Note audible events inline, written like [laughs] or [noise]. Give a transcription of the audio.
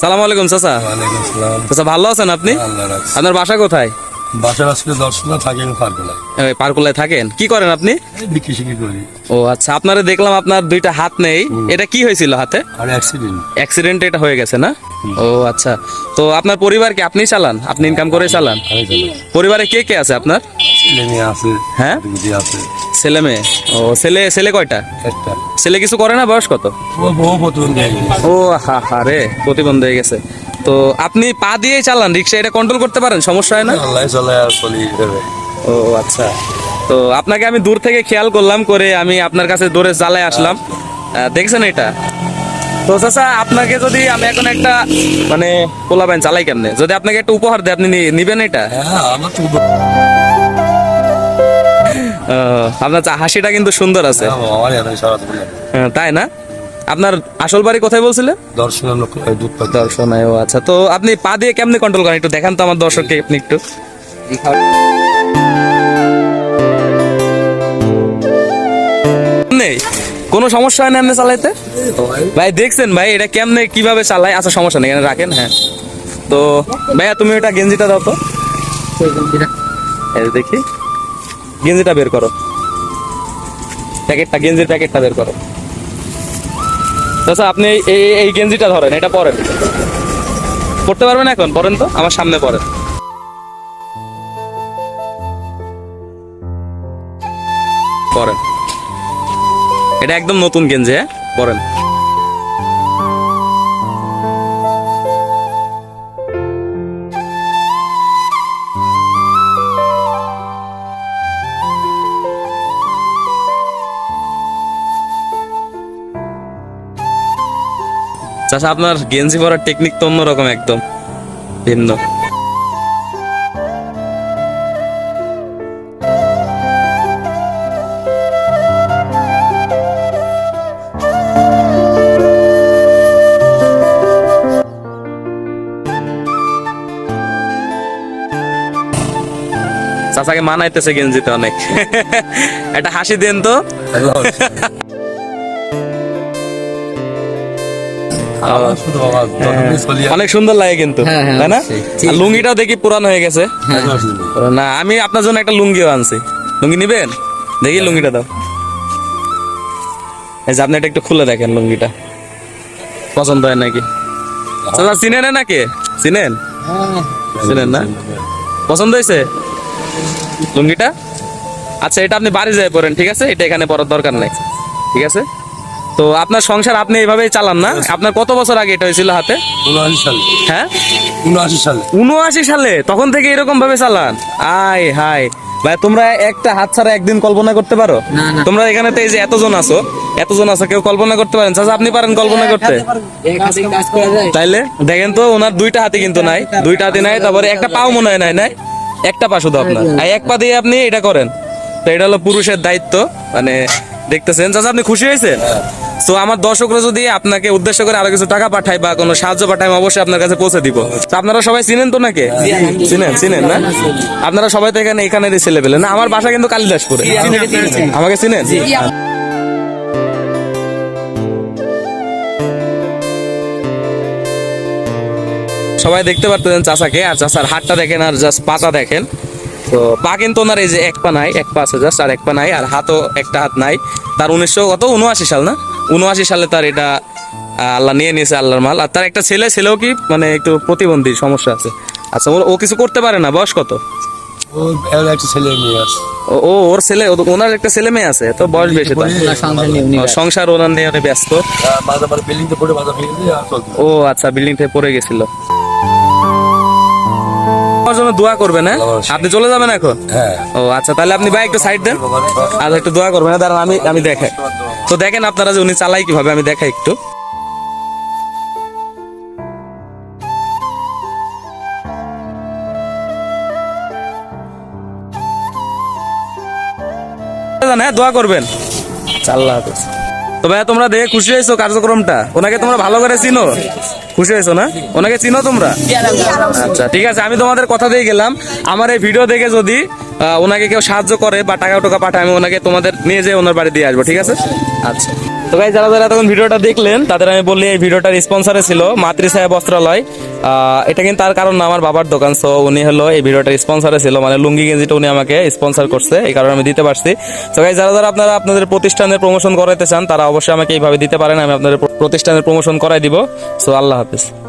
সালাম আলাইকুম চাচা। চাচা ভালো আছেন আপনি? আপনার বাসা কোথায়? বাসার আজকে দর্শনা থাকে আমি পারব না এই পার্কুলায় থাকেন। কি করেন আপনি? বিক্রি করি। ও আচ্ছা আপনারা দেখলাম আপনার দুইটা হাত নেই। এটা কি হয়েছিল হাতে? আর অ্যাক্সিডেন্ট অ্যাক্সিডেন্ট এটা হয়ে গেছে না? ও আচ্ছা। তো আপনার পরিবার পরিবারকে আপনি চালান? আপনি ইনকাম করে চালান? পরিবারে কে কে আছে আপনার? ছেলে মেয়ে আছে হ্যাঁ? আছে। ছেলে মেয়ে? ও ছেলে ছেলে কয়টা? ছেলে কিছু করে না? বয়স কত? ও হা হা রে প্রতিবন্ধ হয়ে গেছে। তো আপনি পা দিয়েই চালান রিক্সা এটা কন্ট্রোল করতে পারেন? সমস্যা হয় না? এভাবে। ও আচ্ছা। তো আপনাকে আমি দূর থেকে খেয়াল করলাম করে আমি আপনার কাছে দৌড়ে চালায় আসলাম। দেখছেন এটা? তো চাচা আপনাকে যদি আমি এখন একটা মানে পোলাবেন চালাই কেমনে? যদি আপনাকে একটা উপহার দেয় আপনি নি- নিবেন এটা? হ্যাঁ আমার তো আহ, আপনার হাসিটা কিন্তু সুন্দর আছে। বলে হ্যাঁ, তাই না? আপনার আসল বাড়ি কোথায় বলছিলেন? দর্শনায় ও আচ্ছা। তো আপনি পা দিয়ে কেমনে কন্ট্রোল করেন? একটু দেখান তো আমার দর্শককে আপনি একটু। নেই। কোনো সমস্যা হয় না এমনি চালাইতে? ভাই দেখছেন ভাই এটা কেমনে কীভাবে চালায়? আচ্ছা সমস্যা নেই এখানে রাখেন হ্যাঁ। তো ভাইয়া তুমি ওটা গেঞ্জিটা দাও তো। দেখি। গেঞ্জিটা বের করো। প্যাকেটটা, গেঞ্জির প্যাকেটটা বের করো। আচ্ছা আপনি এই- এই গেঞ্জিটা ধরেন, এটা পরেন। পড়তে পারবেন এখন? পরেন তো? আমার সামনে পরেন। পরেন। এটা একদম নতুন গেঞ্জি হ্যাঁ? পরেন। চাচা, আপনার গেঞ্জি পরার টেকনিক তো অন্যরকম একদম, ভিন্ন। চাচাকে মানাইতেছে গেঞ্জিতে অনেক। [laughs] একটা হাসি দেন তো। অনেক সুন্দর লাগে কিন্তু হ্যাঁ, হ্যাঁ, তাই না। লুঙ্গিটাও দেখি পুরান হয়ে গেছে। না আমি আপনার জন্য একটা লুঙ্গিও আনছি। লুঙ্গি নিবেন? দেখি লুঙ্গিটা দাও। এই যে আপনি এটা একটু খুলে দেখেন লুঙ্গিটা। পছন্দ হয় নাকি? চাচা চিনেন নাকি? চিনেন? চিনেন না? পছন্দ হয়েছে? লুঙ্গিটা? আচ্ছা এটা আপনি বাড়ি যায় পড়েন ঠিক আছে? এটা এখানে পরার দরকার নাই। ঠিক আছে? তো আপনার সংসার আপনি এইভাবেই চালান না? আপনার কত বছর আগে এটা হয়েছিল হাতে? উনআশি সালে। হ্যাঁ? উনআশি সালে। উনআশি সালে? তখন থেকে এরকম ভাবে চালান? আয় হাই ভাই তোমরা একটা হাত ছাড়া একদিন কল্পনা করতে পারো। তোমরা এখানে তো এই যে এতজন আছো এতজন আছো কেউ কল্পনা করতে পারেন? চাচা আপনি পারেন কল্পনা করতে? এক হাতে কাজ করা যায়। তাইলে? দেখেন তো ওনার দুইটা হাতে কিন্তু নাই। দুইটা হাতে নাই তারপরে একটা পাও মনে হয় নাই। নাই একটা পা শুধু আপনার। এক পা দিয়ে আপনি এটা করেন। তো এটা হলো পুরুষের দায়িত্ব। মানে দেখতেছেন। চাচা আপনি খুশি হয়েছেন? তো আমার দর্শকরা যদি আপনাকে উদ্দেশ্য করে আরও কিছু টাকা পাঠায় বা কোনো সাহায্য পাঠায় অবশ্যই আপনার কাছে পৌঁছে দিব। তো আপনারা সবাই চিনেন তো নাকি? চিনেন চিনেন না? আপনারা সবাই তো এখানে এখানে ছেলে পেলে। না, আমার বাসা কিন্তু কালিদাসপুরে। আমাকে চিনেন? সবাই দেখতে পারতেন চাচাকে, আর চাচার হাতটা দেখেন, আর জাস্ট পাতা দেখেন। তো, পা কিন্তু ওনার এই যে এক পা নাই, এক পা আছে জাস্ট আর এক পা নাই, আর হাতও একটা হাত নাই। তার উনিশশো কত? উনআশি সাল না? উনআশি সালে তার এটা আল্লাহ নিয়ে নিয়েছে আল্লাহর মাল। আর তার একটা ছেলে ছেলেও কি মানে একটু প্রতিবন্ধী সমস্যা আছে। আচ্ছা ও- কিছু করতে পারে না বয়স কত? ও- ওর ছেলে ওনার একটা ছেলে মেয়ে আছে তো বয়স বেশি সংসার ওনার নিয়ে অনেক ব্যস্ত। ও আচ্ছা বিল্ডিং থেকে পড়ে গেছিল। আমার জন্য দোয়া করবেন হ্যাঁ। আপনি চলে যাবেন এখন? হ্যাঁ। ও আচ্ছা তাহলে আপনি ভাই একটু সাইড দেন। আর একটু দোয়া করবেন হ্যাঁ, দাঁড়ান আমি আমি দেখাই তো দেখেন আপনারা যে উনি চালাই কীভাবে আমি দেখাই একটু। হ্যাঁ দোয়া করবেন। আল্লাহ হাফেজ। তো ভাইয়া তোমরা দেখে খুশি হয়েছো কার্যক্রমটা? ওনাকে তোমরা ভালো করে চিনো? খুশি হয়েছো না? ওনাকে চিনো তোমরা? আচ্ছা ঠিক আছে আমি তোমাদের কথা দিয়ে গেলাম। আমার এই ভিডিও দেখে যদি ওনাকে কেউ সাহায্য করে বা টাকা টাকা পাঠায় আমি ওনাকে তোমাদের নিয়ে যেয়ে ওনার বাড়ি দিয়ে আসব ঠিক আছে? আচ্ছা। তো গাইজ যারা যারা তখন ভিডিওটা দেখলেন তাদের আমি বললি এই ভিডিওটার স্পন্সরে ছিল মাতৃছায়া বস্ত্রালয়। এটা কিন্তু তার কারণ না আমার বাবার দোকান। সো উনি হলো এই ভিডিওটার স্পন্সরে ছিল মানে লুঙ্গি গেঞ্জিটা উনি আমাকে স্পন্সর করছে এই কারণে আমি দিতে পারছি। তো গাইজ যারা যারা আপনারা আপনাদের প্রতিষ্ঠানের প্রমোশন করাইতে চান তারা অবশ্যই আমাকে এইভাবে দিতে পারেন আমি আপনাদের প্রতিষ্ঠানের প্রমোশন করাই দিব। সো আল্লাহ হাফিজ।